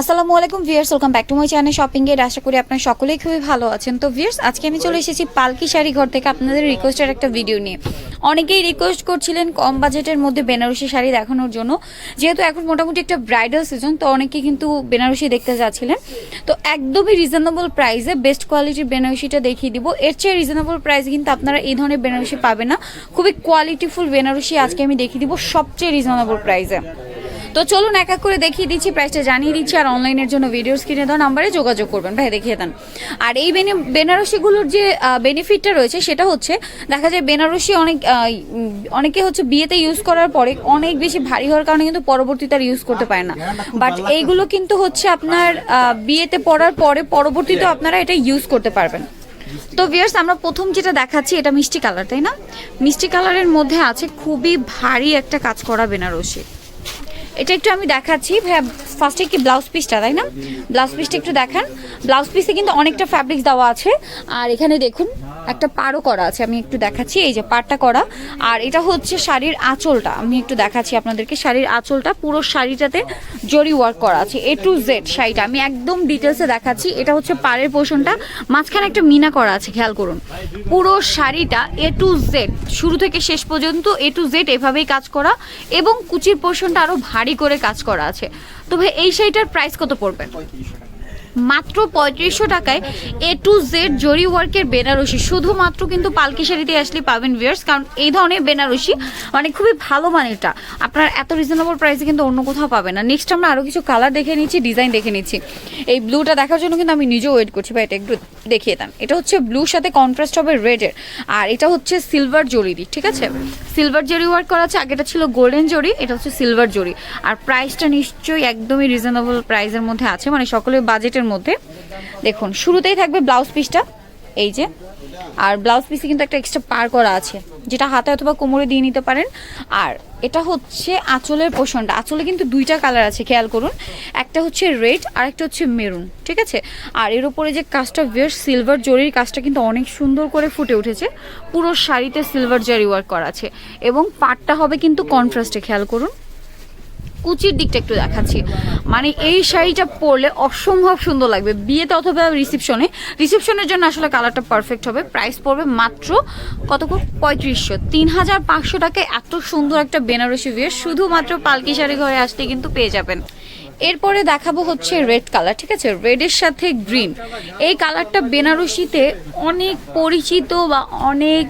আসসালামু আলাইকুম viewers welcome back to my channel shopping এর, আশা করি আপনারা সকলেই খুবই ভালো আছেন। তো ভিয়ার্স আজকে আমি চলে এসেছি পালকি শাড়ি ঘর থেকে আপনাদের রিকোয়েস্টের একটা ভিডিও নিয়ে। অনেকেই রিকোয়েস্ট করছিলেন কম বাজেটের মধ্যে বেনারসি শাড়ি দেখানোর জন্য। যেহেতু এখন মোটামুটি একটা ব্রাইডাল সিজন তো অনেকেই কিন্তু বেনারসি দেখতে যাচ্ছিলেন। তো একদমই রিজনেবল প্রাইসে বেস্ট কোয়ালিটির বেনারসিটা দেখিয়ে দিব। এর চেয়ে রিজনেবল প্রাইসে কিন্তু আপনারা এই ধরনের বেনারসি পাবেন না। খুবই কোয়ালিটিফুল বেনারসি আজকে আমি দেখিয়ে দিব সবচেয়ে রিজনেবল প্রাইসে তো চলুন এক এক করে দেখিয়ে দিচ্ছি প্রাইসটা জানিয়ে দিচ্ছি আর অনলাইনের জন্য ভিডিও স্ক্রিনে দেওয়া নাম্বারে যোগাযোগ করবেন। ভাই দেখিয়ে দেন। আর এই বেনে- বেনারসিগুলোর যে বেনিফিটটা রয়েছে সেটা হচ্ছে দেখা যায় বেনারসি অনেক অনেকে হচ্ছে বিয়েতে ইউজ করার পরে অনেক বেশি ভারী হওয়ার কারণে কিন্তু পরবর্তীতে আর ইউজ করতে পারে না। বাট এইগুলো কিন্তু হচ্ছে আপনার বিয়েতে পড়ার পরে পরবর্তীতে আপনারা এটা ইউজ করতে পারবেন। তো ভিয়ার্স আমরা প্রথম যেটা দেখাচ্ছি এটা মিষ্টি কালার তাই না? মিষ্টি কালারের মধ্যে আছে খুবই ভারী একটা কাজ করা বেনারসি। এটা একটু আমি দেখাচ্ছি। ভাইয়া ফার্স্টে কি ব্লাউজ পিসটা তাই না? ব্লাউজ পিসটা একটু দেখান। ব্লাউজ পিসে কিন্তু অনেকটা ফ্যাব্রিক্স দেওয়া আছে। আর এখানে দেখুন একটা পাড়ও করা আছে, আমি একটু দেখাচ্ছি, এই যে পাড়টা করা। আর এটা হচ্ছে শাড়ির আঁচলটা, আমি একটু দেখাচ্ছি আপনাদেরকে, শাড়ির আঁচলটা, পুরো শাড়িটাতে জরি ওয়ার্ক করা আছে এ টু জেড শাড়িটা, আমি একদম ডিটেলসে দেখাচ্ছি, এটা হচ্ছে পাড়ের পোষণটা, মাঝখানে একটা মিনা করা আছে, খেয়াল করুন। পুরো শাড়িটা এ টু জেড শুরু থেকে শেষ পর্যন্ত এ টু জেড এভাবেই কাজ করা, এবং কুচির পোর্শনটা আরও ভারী করে কাজ করা আছে। তবে এই শাড়িটার প্রাইস কত পড়বে? মাত্র পঁয়ত্রিশশো টাকায় এ টু জেড জরি ওয়ার্কের বেনারসি। শুধুমাত্র কিন্তু পালকি শাড়িতে আসলে পাবেন ভিয়ার্স কারণ এই ধরনের বেনারসি মানে খুবই ভালো মানেরটা। আপনার এত রিজনেবল প্রাইসে কিন্তু অন্য কোথাও পাবেন না। নেক্সট আমরা আরও কিছু কালার দেখে নিচ্ছি ডিজাইন দেখে নিচ্ছি। এই ব্লুটা দেখার জন্য কিন্তু আমি নিজেও ওয়েট করছি বা এটা একটু দেখিয়ে দেন। এটা হচ্ছে ব্লুর সাথে কন্ট্রাস্ট হবে রেডের আর এটা হচ্ছে সিলভার জরির ঠিক আছে? সিলভার জরি ওয়ার্ক করা আছে, আগেটা ছিল গোল্ডেন জরি, এটা হচ্ছে সিলভার জরি। আর প্রাইসটা নিশ্চয়ই একদমই রিজনেবল প্রাইসের মধ্যে আছে মানে সকলের বাজেটের মধ্যে। দেখুন, শুরুতেই থাকবে ব্লাউজ পিসটা এই যে। আর ব্লাউজ পিসে কিন্তু একটা এক্সট্রা পার করা আছে, যেটা হাতে অথবা কোমরে দিয়ে নিতে পারেন। আর এটা হচ্ছে আঁচলের পোষণটা। আঁচলে কিন্তু দুইটা কালার আছে, খেয়াল করুন। একটা হচ্ছে রেড আর একটা হচ্ছে মেরুন ঠিক আছে? আর এর উপরে যে কাজটা বেশ সিলভার জরির কাজটা কিন্তু অনেক সুন্দর করে ফুটে উঠেছে। পুরো শাড়িতে সিলভার জরি ওয়ার্ক করা আছে। এবং পাটটা হবে কিন্তু কন্ট্রাস্টে খেয়াল করুন। কুচির দিকটা একটু দেখাচ্ছি। মানে এই শাড়িটা পরলে অসম্ভব সুন্দর লাগবে। বিয়েতে অথবা রিসেপশনে রিসেপশনের জন্য আসলে কালারটা পারফেক্ট হবে। প্রাইস পড়বে মাত্র কত পঁয়ত্রিশশো। তিন হাজার পাঁচশো টাকায় এত সুন্দর একটা বেনারসি বিয়ে শুধুমাত্র পালকি শাড়ি ঘরে আসতে কিন্তু পেয়ে যাবেন। এরপরে দেখাবো হচ্ছে রেড কালার ঠিক আছে? রেডের সাথে গ্রিন এই কালারটা বেনারসিতে অনেক পরিচিত বা অনেক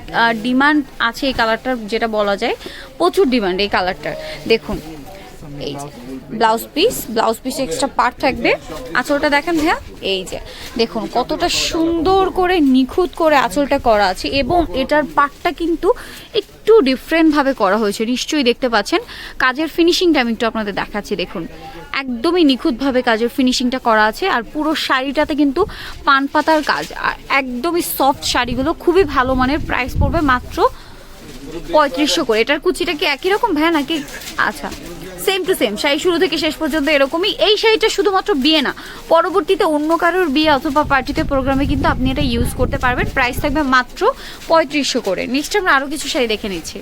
ডিমান্ড আছে এই কালারটার যেটা বলা যায়। প্রচুর ডিমান্ড এই কালারটার দেখুন এই যে blouse piece blouse piece extra part থাকবে। আঁচলটা দেখেন ভাইয়া, এই যে, দেখুন কতটা সুন্দর করে নিখুঁত করে আঁচলটা করা আছে এবং এটার পার্টটা কিন্তু একটু ডিফারেন্টভাবে করা হয়েছে, নিশ্চয়ই দেখতে পাচ্ছেন। কাজের ফিনিশিংটা আমি একটু আপনাদের দেখাচ্ছি, দেখুন। একদমই নিখুঁতভাবে কাজের ফিনিশিংটা করা আছে আর পুরো শাড়িটাতে কিন্তু পান পাতার কাজ। আর একদমই সফট শাড়িগুলো খুবই ভালো মানের প্রাইস পড়বে মাত্র পঁয়ত্রিশশো করে। এটার কুচিটা কি একই রকম ভাইয়া নাকি? আচ্ছা। সেম টু সেম শাড়ি শুরু থেকে শেষ পর্যন্ত এরকমই। এই শাড়িটা শুধুমাত্র বিয়ে না, পরবর্তীতে অন্য কারোর বিয়ে অথবা পার্টিতে প্রোগ্রামে কিন্তু আপনি এটা ইউজ করতে পারবেন। প্রাইস থাকবে মাত্র পঁয়ত্রিশশো করে। নেক্সট আমরা আরও কিছু শাড়ি দেখে নিচ্ছি।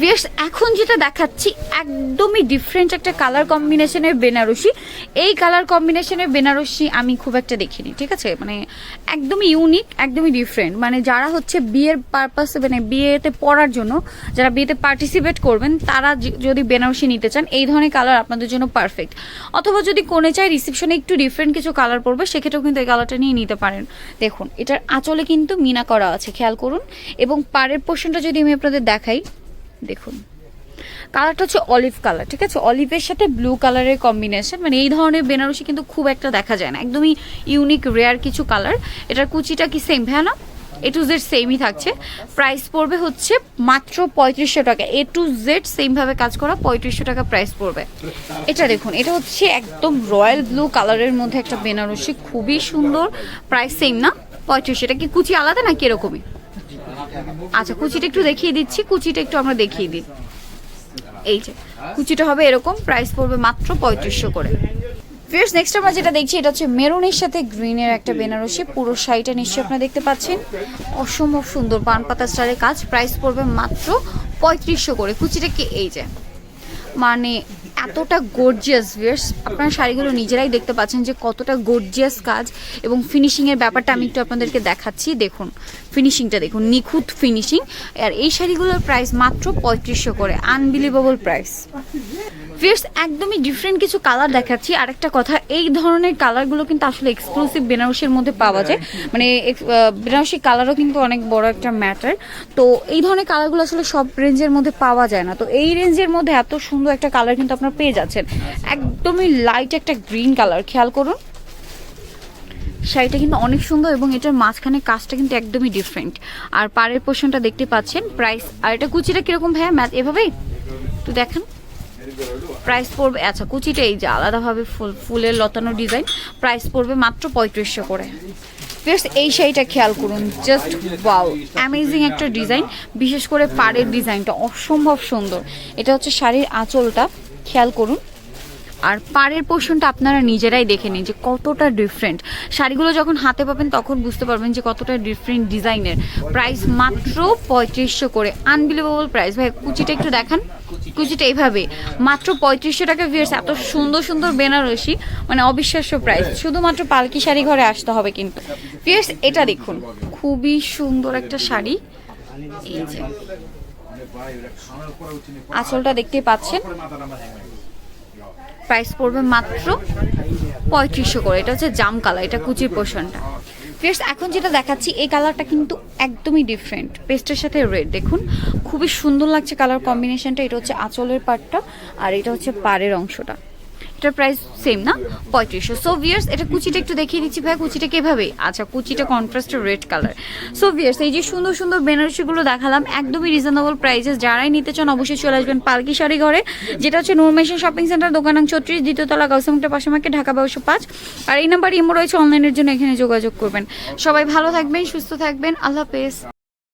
ভিয়ার্স এখন যেটা দেখাচ্ছি, একদমই ডিফারেন্ট একটা কালার কম্বিনেশনের বেনারসি। এই কালার কম্বিনেশনের বেনারসি আমি খুব একটা দেখিনি, ঠিক আছে? মানে একদমই ইউনিক একদমই ডিফারেন্ট মানে যারা হচ্ছে বিয়ের পারপাসে মানে বিয়েতে পড়ার জন্য, যারা বিয়েতে পার্টিসিপেট করবেন, তারা যদি বেনারসি নিতে চান, এই ধরনের কালার আপনাদের জন্য পারফেক্ট অথবা যদি কোনে চায় রিসেপশনে একটু ডিফারেন্ট কিছু কালার পড়বে সেক্ষেত্রেও কিন্তু এই কালারটা নিয়ে নিতে পারেন। দেখুন, এটার আঁচলে কিন্তু মিনা করা আছে, খেয়াল করুন। এবং পাড়ের পোর্শনটা যদি আমি আপনাদের দেখাই দেখুন। কালারটা হচ্ছে অলিভ কালার ঠিক আছে? অলিভের সাথে ব্লু কালারের কম্বিনেশন মানে এই ধরনের বেনারসি কিন্তু খুব একটা দেখা যায় না। একদমই ইউনিক রেয়ার কিছু কালার এটার কুচিটা কি সেম হ্যাঁ না? এ টু জেড সেমই থাকছে। প্রাইস পড়বে হচ্ছে মাত্র পঁয়ত্রিশশো টাকা। এ টু জেড সেমভাবে কাজ করা পঁয়ত্রিশশো টাকা প্রাইস পড়বে। এটা দেখুন, এটা হচ্ছে একদম রয়্যাল ব্লু কালারের মধ্যে একটা বেনারসি। খুবই সুন্দর। প্রাইস সেম না? পঁয়ত্রিশশো। এটা কি কুচি আলাদা নাকি এরকমই? আচ্ছা কুচিটা একটু দেখিয়ে দিচ্ছি, কুচিটা একটু আমরা দেখিয়ে দিই। এই যে, কুচিটা হবে এরকম প্রাইস পড়বে মাত্র পঁয়ত্রিশশো করে। ফিয়ার্স নেক্সট আমরা যেটা দেখছি, এটা হচ্ছে মেরুনের সাথে গ্রিনের একটা বেনারসি, পুরো শাড়িটা নিশ্চয়ই আপনারা দেখতে পাচ্ছেন। অসম্ভব সুন্দর পান পাতা স্টারের কাজ প্রাইস পড়বে মাত্র পঁয়ত্রিশশো করে। কুচিটা কি, এই যে মানে এতটা গর্জিয়াস ভিয়ার্স আপনারা শাড়িগুলো নিজেরাই দেখতে পাচ্ছেন যে কতটা গর্জিয়াস কাজ। এবং ফিনিশিংয়ের ব্যাপারটা আমি একটু আপনাদেরকে দেখাচ্ছি। দেখুন ফিনিশিংটা দেখুন, নিখুঁত ফিনিশিং আর এই শাড়িগুলোর প্রাইস মাত্র পঁয়ত্রিশশো করে। আনবিলিভেবল প্রাইস ফিয়ার্স একদমই ডিফারেন্ট কিছু কালার দেখাচ্ছি। আর একটা কথা, এই ধরনের কালারগুলো কিন্তু আসলে এক্সক্লুসিভ বেনারসির মধ্যে পাওয়া যায়। মানে বেনারসি কালারও কিন্তু অনেক বড় একটা ম্যাটার তো এই ধরনের কালারগুলো আসলে সব রেঞ্জের মধ্যে পাওয়া যায় না। তো এই রেঞ্জের মধ্যে এত সুন্দর একটা কালার কিন্তু আপনারা পেয়ে যাচ্ছেন। একদমই লাইট একটা গ্রিন কালার খেয়াল করুন। শাড়িটা কিন্তু অনেক সুন্দর এবং এটার মাঝখানে কাজটা কিন্তু একদমই ডিফারেন্ট আর পাড়ের পোর্শনটা দেখতে পাচ্ছেন প্রাইস আর এটা কুচিটা কীরকম ভাইয়া? ম্যাথ এভাবেই? তো দেখেন। প্রাইস পড়বে আচ্ছা কুচিটা এই যে আলাদাভাবে ফুল, ফুলের লতানো ডিজাইন প্রাইস পড়বে মাত্র পঁয়ত্রিশশো করে। জাস্ট এই শাড়িটা খেয়াল করুন জাস্ট ওয়াও অ্যামেজিং একটা ডিজাইন বিশেষ করে পাড়ের ডিজাইনটা অসম্ভব সুন্দর। এটা হচ্ছে শাড়ির আঁচলটা, খেয়াল করুন। আর পাড়ের পোর্শনটা আপনারা নিজেরাই দেখে নিন যে কতটা ডিফারেন্ট শাড়িগুলো যখন হাতে পাবেন, তখন বুঝতে পারবেন যে কতটা ডিফারেন্ট ডিজাইনের প্রাইস মাত্র পঁয়ত্রিশশো করে। আনবিলিভেবল প্রাইস ভাই, কুচিটা একটু দেখান। কুচিটা এইভাবে মাত্র পঁয়ত্রিশশো টাকা ভিয়ার্স এত সুন্দর সুন্দর বেনারসি। মানে অবিশ্বাস্য প্রাইস শুধুমাত্র পালকি শাড়ি ঘরে আসতে হবে কিন্তু। ভিয়ার্স এটা দেখুন। খুবই সুন্দর একটা শাড়ি। এই যে। আঁচলটা দেখতে পাচ্ছেন? প্রাইস পড়বে মাত্র পঁয়ত্রিশশো করে। এটা হচ্ছে জাম কালার, এটা কুচির পোর্শনটা। ফ্রেন্ডস এখন যেটা দেখাচ্ছি, এই কালারটা কিন্তু একদমই ডিফারেন্ট পেস্টের সাথে রেড দেখুন। খুবই সুন্দর লাগছে কালার কম্বিনেশনটা এটা হচ্ছে আঁচলের পার্টটা আর এটা হচ্ছে পাড়ের অংশটা। এটার প্রাইস সেম না? পঁয়ত্রিশশো। সো ভিয়ার্স এটা কুচিটা একটু দেখিয়ে দিচ্ছি ভাই কুচিটা কীভাবে? আচ্ছা কুচিটা কন্ট্রাস্টের রেড কালার সো ভিয়ার্স এই যে সুন্দর সুন্দর বেনারসিগুলো দেখালাম, একদমই রিজনেবল প্রাইসেস যারাই নিতে চান, অবশ্যই চলে আসবেন পালকি শাড়ি ঘরে, যেটা হচ্ছে নুরমেশন শপিং সেন্টার দোকান ছত্রিশ দ্বিতীয়তলা গৌসমটা পাশামাকে ঢাকা বারোশো পাঁচ। আর এই নাম্বার ইমো রয়েছে অনলাইনের জন্য এখানে যোগাযোগ করবেন। সবাই ভালো থাকবেন, সুস্থ থাকবেন। আল্লাহ হাফেজ।